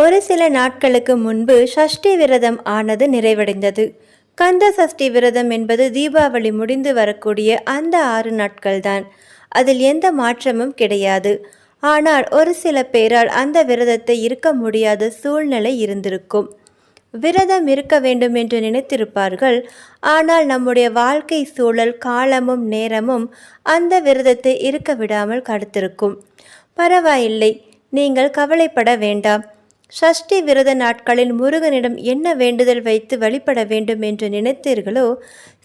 ஒரு சில நாட்களுக்கு முன்பு சஷ்டி விரதம் ஆனது நிறைவடைந்தது. கந்த சஷ்டி விரதம் என்பது தீபாவளி முடிந்து வரக்கூடிய அந்த ஆறு நாட்கள்தான். அதில் எந்த மாற்றமும் கிடையாது. ஆனால் ஒரு சில பேரால் அந்த விரதத்தை இருக்க முடியாத சூழ்நிலை இருந்திருக்கும். விரதம் இருக்க வேண்டும் என்று நினைத்திருப்பார்கள். ஆனால் நம்முடைய வாழ்க்கை சூழல் காலமும் நேரமும் அந்த விரதத்தை இருக்க விடாமல் கடுத்திருக்கும். பரவாயில்லை. நீங்கள் கவலைப்பட வேண்டாம். சஷ்டி விரத நாட்களில் முருகனிடம் என்ன வேண்டுதல் வைத்து வழிபட வேண்டும் என்று நினைத்தீர்களோ?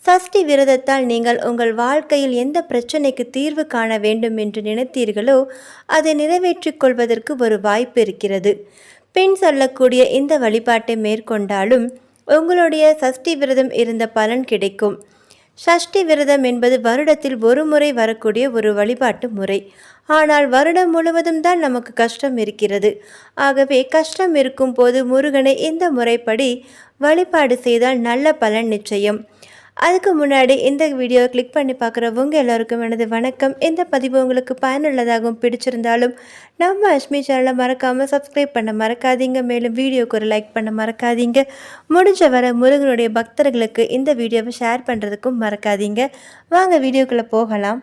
சஷ்டி விரதத்தால் நீங்கள் உங்கள் வாழ்க்கையில் எந்த பிரச்சனைக்கு தீர்வு காண வேண்டும் என்று நினைத்தீர்களோ அதை நிறைவேற்றிக் கொள்வதற்கு ஒரு வாய்ப்பு இருக்கிறது. பின் சொல்லக்கூடிய இந்த வழிபாட்டை மேற்கொண்டாலும் உங்களுடைய சஷ்டி விரதம் இருந்த பலன் கிடைக்கும். சஷ்டி விரதம் என்பது வருடத்தில் ஒரு முறை வரக்கூடிய ஒரு வழிபாட்டு முறை. ஆனால் வருடம் முழுவதும் தான் நமக்கு கஷ்டம் இருக்கிறது. ஆகவே கஷ்டம் இருக்கும் போது முருகனை இந்த முறைப்படி வழிபாடு செய்தால் நல்ல பலன் நிச்சயம். அதுக்கு முன்னாடி இந்த வீடியோவை கிளிக் பண்ணி பார்க்குறவங்க எல்லாருக்கும் எனது வணக்கம். இந்த பதிவு உங்களுக்கு பயனுள்ளதாகவும் பிடிச்சிருந்தாலும் நம்ம அஷ்மி சேனலை மறக்காமல் சப்ஸ்கிரைப் பண்ண மறக்காதீங்க. மேலும் வீடியோக்கு ஒரு லைக் பண்ண மறக்காதீங்க. முடிஞ்ச வர முருகனுடைய பக்தர்களுக்கு இந்த வீடியோவை ஷேர் பண்ணுறதுக்கும் மறக்காதீங்க. வாங்க வீடியோக்குள்ளே போகலாம்.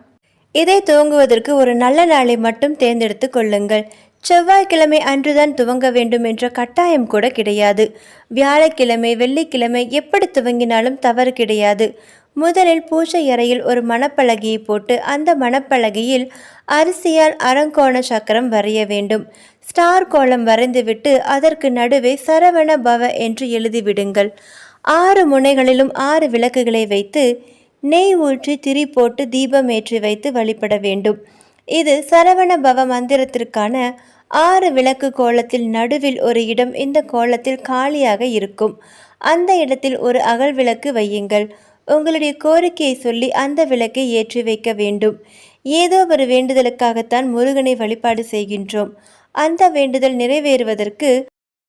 இதை துவங்குவதற்கு ஒரு நல்ல நாளை மட்டும் தேர்ந்தெடுத்து கொள்ளுங்கள். செவ்வாய்க்கிழமை அன்றுதான் துவங்க வேண்டும் என்ற கட்டாயம் கூட கிடையாது. வியாழக்கிழமை வெள்ளிக்கிழமை எப்படி துவங்கினாலும் தவறு கிடையாது. முதலில் பூஜை அறையில் ஒரு மணப்பலகையை போட்டு அந்த மணப்பலகையில் அரிசியால் அரங்கோண சக்கரம் வரைய வேண்டும். ஸ்டார் கோலம் வரைந்துவிட்டு அதற்கு நடுவே சரவண பவ என்று எழுதிவிடுங்கள். ஆறு முனைகளிலும் ஆறு விளக்குகளை வைத்து நெய் ஊற்றி திரி போட்டு தீபம் ஏற்றி வைத்து வழிபட வேண்டும். இது சரவண பவ மந்திரத்திற்கான ஆறு விளக்கு கோலத்தில் நடுவில் ஒரு இடம் இந்த கோலத்தில் காலியாக இருக்கும். அந்த இடத்தில் ஒரு அகல் விளக்கு வையுங்கள். உங்களுடைய கோரிக்கையை சொல்லி அந்த விளக்கை ஏற்றி வைக்க வேண்டும். ஏதோ ஒரு வேண்டுதலுக்காகத்தான் முருகனை வழிபாடு செய்கின்றோம். அந்த வேண்டுதல் நிறைவேறுவதற்கு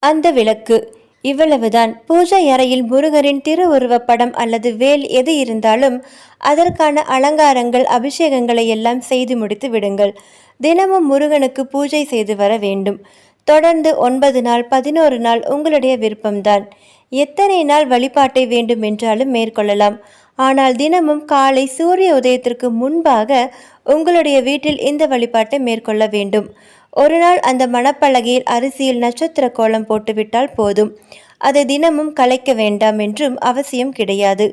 அந்த விளக்கு. இவ்வளவுதான். பூஜை அறையில் முருகரின் திருவுருவப்படம் அல்லது வேல் எது இருந்தாலும் அதற்கான அலங்காரங்கள் அபிஷேகங்களை எல்லாம் செய்து முடித்து விடுங்கள். தினமும் முருகனுக்கு பூஜை செய்து வர வேண்டும். தொடர்ந்து ஒன்பது நாள் பதினோரு நாள் உங்களுடைய விருப்பம்தான். எத்தனை நாள் வழிபாட்டை வேண்டும் என்றாலும் மேற்கொள்ளலாம். ஆனால் தினமும் காலை சூரிய உதயத்திற்கு முன்பாக உங்களுடைய வீட்டில் இந்த வழிபாட்டை மேற்கொள்ள வேண்டும். ஒரு நாள் அந்த மணப்பலகையில் அரிசியில் நட்சத்திர கோலம் போட்டுவிட்டால் போதும். அதை தினமும் கலைக்க வேண்டாம் என்றும் அவசியம் கிடையாது.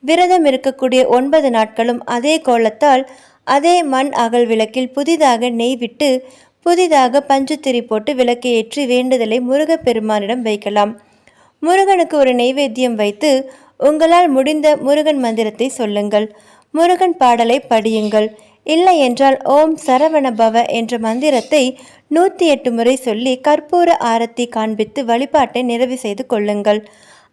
விரதம் இருக்கக்கூடிய ஒன்பது நாட்களும் அதே கோலத்தால் அதே மண் அகல் விளக்கில் புதிதாக நெய் விட்டு புதிதாக பஞ்சுத்திரி போட்டு விளக்கை ஏற்றி வேண்டுதலை முருகப்பெருமானிடம் வைக்கலாம். முருகனுக்கு ஒரு நெய்வேத்தியம் வைத்து உங்களால் முடிந்த முருகன் மந்திரத்தை சொல்லுங்கள். முருகன் பாடலை படியுங்கள். இல்லை என்றால் ஓம் சரவண பவ என்ற மந்திரத்தை நூற்றி எட்டு முறை சொல்லி கற்பூர ஆரத்தி காண்பித்து வழிபாட்டை நிறைவு செய்து கொள்ளுங்கள்.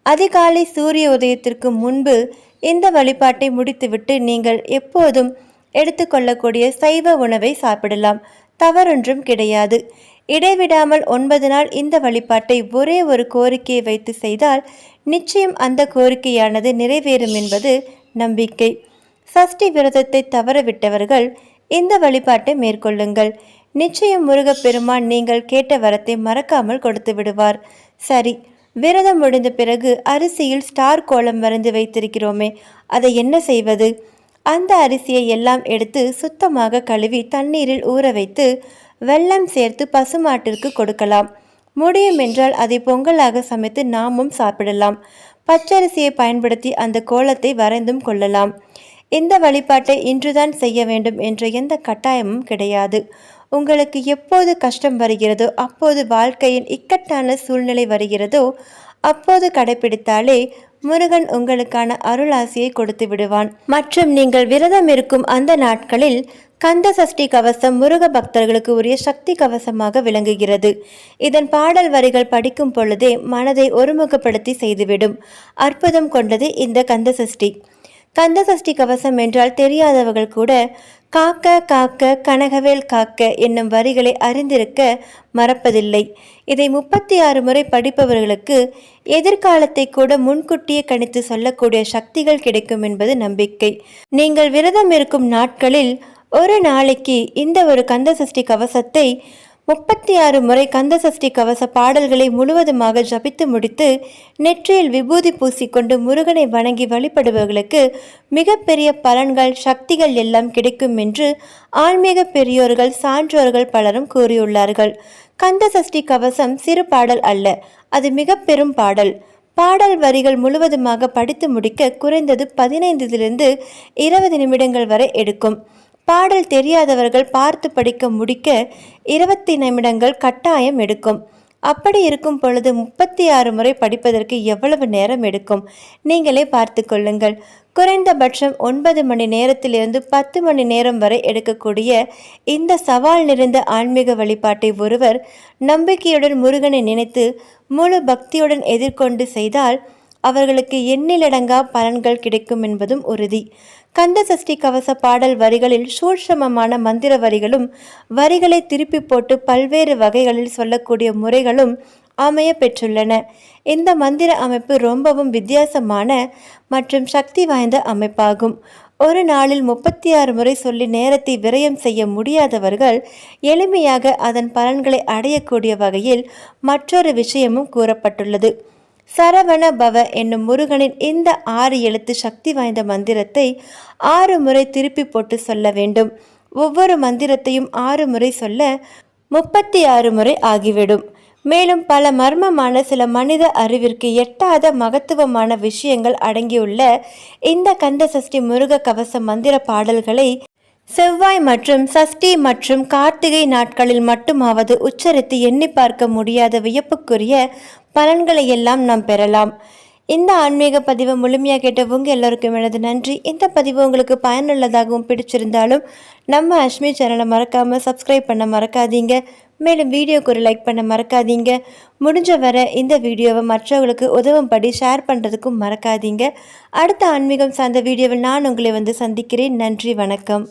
அதிகாலை சூரிய உதயத்திற்கு முன்பு இந்த வழிபாட்டை முடித்துவிட்டு நீங்கள் எப்போதும் எடுத்துக்கொள்ளக்கூடிய சைவ உணவை சாப்பிடலாம். தவறொன்றும் கிடையாது. இடைவிடாமல் ஒன்பது நாள் இந்த வழிபாட்டை ஒரே ஒரு கோரிக்கையை வைத்து செய்தால் நிச்சயம் அந்த கோரிக்கையானது நிறைவேறும் என்பது நம்பிக்கை. சஷ்டி விரதத்தை தவறவிட்டவர்கள் இந்த வழிபாட்டை மேற்கொள்ளுங்கள். நிச்சயம் முருகப்பெருமான் நீங்கள் கேட்ட வரத்தை மறக்காமல் கொடுத்து விடுவார். சரி விரதம் முடிந்த பிறகு அரிசியில் ஸ்டார் கோலம் வரைந்து வைத்திருக்கிறோமே அதை என்ன செய்வது? அந்த அரிசியை எல்லாம் எடுத்து சுத்தமாக கழுவி தண்ணீரில் ஊற வைத்து வெல்லம் சேர்த்து பசுமாட்டிற்கு கொடுக்கலாம். முடியும் என்றால் அதை பொங்கலாக சமைத்து நாமும் சாப்பிடலாம். பச்சரிசியை பயன்படுத்தி அந்த கோலத்தை வரைந்தும் கொள்ளலாம். இந்த வழிபாட்டை இன்றுதான் செய்ய வேண்டும் என்ற எந்த கட்டாயமும் கிடையாது. உங்களுக்கு எப்போது கஷ்டம் வருகிறதோ அப்போது வாழ்க்கையின் இக்கட்டான சூழ்நிலை வருகிறதோ அப்போது கடைபிடித்தாலே முருகன் உங்களுக்கான அருளாசியை கொடுத்து விடுவான். மற்றும் நீங்கள் விரதம் இருக்கும் அந்த நாட்களில் கந்த சஷ்டி கவசம் முருக பக்தர்களுக்கு உரிய சக்தி கவசமாக விளங்குகிறது. இதன் பாடல் வரிகள் படிக்கும் பொழுதே மனதை ஒருமுகப்படுத்தி செய்துவிடும். அற்புதம் கொண்டது இந்த கந்த சஷ்டி. கந்த சஷ்டி கவசம் என்றால் தெரியாதவர்கள் கூட காக்க காக்க கனகவேல் காக்க என்னும் வரிகளை அறிந்திருக்க மறப்பதில்லை. இதை முப்பத்தி ஆறு முறை படிப்பவர்களுக்கு எதிர்காலத்தை கூட முன்கூட்டியே கணித்து சொல்லக்கூடிய சக்திகள் கிடைக்கும் என்பது நம்பிக்கை. நீங்கள் விரதம் இருக்கும் நாட்களில் ஒரு நாளைக்கு இந்த ஒரு கந்த சஷ்டி கவசத்தை முப்பத்தி ஆறு முறை கந்தசஷ்டி கவச பாடல்களை முழுவதுமாக ஜபித்து முடித்து நெற்றியில் விபூதி பூசிக்கொண்டு முருகனை வணங்கி வழிபடுபவர்களுக்கு மிகப்பெரிய பலன்கள் சக்திகள் எல்லாம் கிடைக்கும் என்று ஆன்மீக பெரியோர்கள் சான்றோர்கள் பலரும் கூறியுள்ளார்கள். கந்தசஷ்டி கவசம் சிறு பாடல் அல்ல அது மிக பெரும் பாடல். பாடல் வரிகள் முழுவதுமாக படித்து முடிக்க குறைந்தது பதினைந்திலிருந்து இருபது நிமிடங்கள் வரை எடுக்கும். பாடல் தெரியாதவர்கள் பார்த்து படிக்க முடிக்க இருபத்தி நிமிடங்கள் கட்டாயம் எடுக்கும். அப்படி இருக்கும் பொழுது முப்பத்தி ஆறு முறை படிப்பதற்கு எவ்வளவு நேரம் எடுக்கும்? நீங்களே பார்த்து கொள்ளுங்கள். குறைந்தபட்சம் ஒன்பது மணி நேரத்திலிருந்து பத்து மணி நேரம் வரை எடுக்கக்கூடிய இந்த சவால் நிறைந்த ஆன்மீக வழிபாட்டை ஒருவர் நம்பிக்கையுடன் முருகனை நினைத்து முழு பக்தியுடன் எதிர்கொண்டு செய்தால் அவர்களுக்கு எண்ணிலடங்கா பலன்கள் கிடைக்கும் என்பதும் உறுதி. கந்த சஷ்டி கவச பாடல் வரிகளில் சூட்சமமான மந்திர வரிகளும் வரிகளை திருப்பி போட்டு பல்வேறு வகைகளில் சொல்லக்கூடிய முறைகளும் அமைய பெற்றுள்ளன. இந்த மந்திர அமைப்பு ரொம்பவும் வித்தியாசமான மற்றும் சக்தி வாய்ந்த அமைப்பாகும். ஒரு நாளில் முப்பத்தி ஆறு முறை சொல்லி நேரத்தை விரயம் செய்ய முடியாதவர்கள் எளிமையாக அதன் பலன்களை அடையக்கூடிய வகையில் மற்றொரு விஷயமும் கூறப்பட்டுள்ளது. சரவண பவ என்னும் முருகனின் இந்த ஆறு எழுத்து சக்தி வாய்ந்த மந்திரத்தை ஆறு முறை திருப்பி போட்டு சொல்ல வேண்டும். ஒவ்வொரு மந்திரத்தையும் ஆறு முறை சொல்ல முப்பத்தி ஆறு முறை ஆகிவிடும். மேலும் பல மர்மமான சில மனித அறிவிற்கு எட்டாத மகத்துவமான விஷயங்கள் அடங்கியுள்ள இந்த கந்த சஷ்டி முருக கவச மந்திர பாடல்களை செவ்வாய் மற்றும் சஷ்டி மற்றும் கார்த்திகை நாட்களில் மட்டுமாவது உச்சரித்து எண்ணி பார்க்க முடியாத வியப்புக்குரிய பலன்களை எல்லாம் நாம் பெறலாம். இந்த ஆன்மீக பதிவை முழுமையாக கேட்ட உங்கள் எல்லோருக்கும் எனது நன்றி. இந்த பதிவு உங்களுக்கு பயனுள்ளதாகவும் பிடிச்சிருந்தாலும் நம்ம அஷ்மி சேனலை மறக்காமல் சப்ஸ்கிரைப் பண்ண மறக்காதீங்க. மேலும் வீடியோக்கு ஒரு லைக் பண்ண மறக்காதீங்க. முடிஞ்ச வரை இந்த வீடியோவை மற்றவங்களுக்கு உதவும்படி ஷேர் பண்ணுறதுக்கும் மறக்காதீங்க. அடுத்த ஆன்மீகம் சார்ந்த வீடியோவில் நான் உங்களை வந்து சந்திக்கிறேன். நன்றி வணக்கம்.